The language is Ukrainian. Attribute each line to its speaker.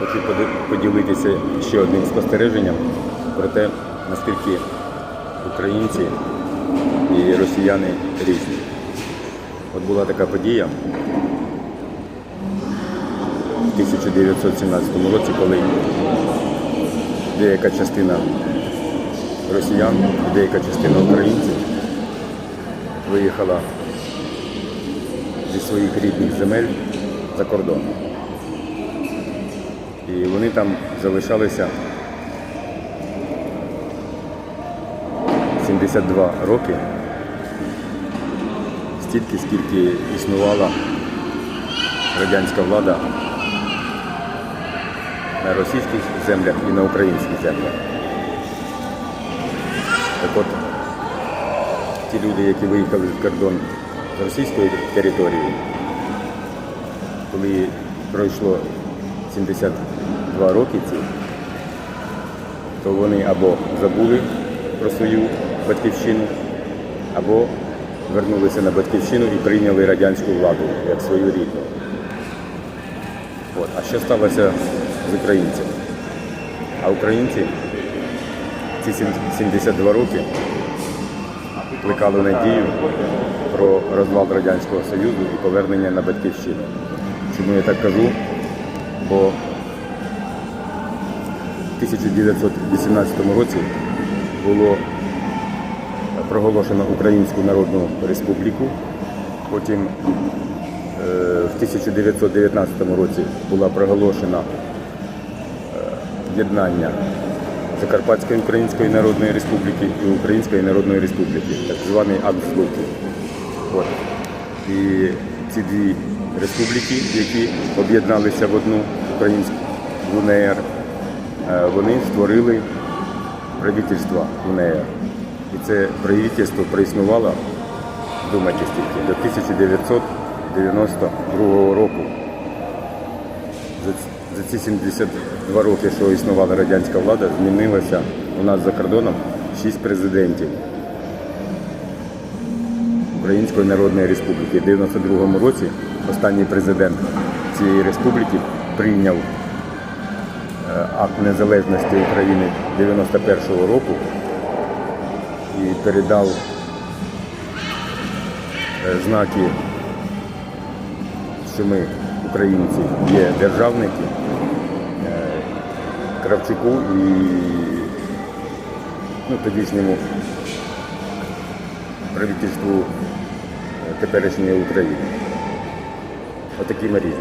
Speaker 1: Хочу поділитися ще одним спостереженням про те, наскільки українці і росіяни різні. От була така подія в 1917 році, коли деяка частина росіян, і деяка частина українців виїхала зі своїх рідних земель за кордон. І вони там залишалися 72 роки, стільки, скільки існувала радянська влада на російських землях і на українських землях. Так от, ті люди, які виїхали з кордон з російської території, коли пройшло 72 роки ці, то вони або забули про свою батьківщину, або вернулися на батьківщину і прийняли радянську владу як свою рідну. От. А що сталося з українцями? А українці ці 72 роки плекали надію про розвал Радянського Союзу і повернення на батьківщину. Чому я так кажу? Бо в 1918 році було проголошено Українську Народну Республіку. Потім е, в 1919 році була проголошена е, єднання Закарпатської Української Народної Республіки і Української Народної Республіки, так званий акт злуки. І ці дві республіки, які об'єдналися в одну українську УНР, е, вони створили правительство УНР. І це правительство проіснувало, думайте стільки, до 1992 року. За ці 72 роки, що існувала радянська влада, змінилося у нас за кордоном 6 президентів Української Народної Республіки. У 92-му році останній президент цієї республіки прийняв е, акт незалежності України 91-го року і передав е, знаки, що ми, українці, є державники е, Кравчуку і ну, тодішньому правительству е, теперішньої України. Отакі ми різні.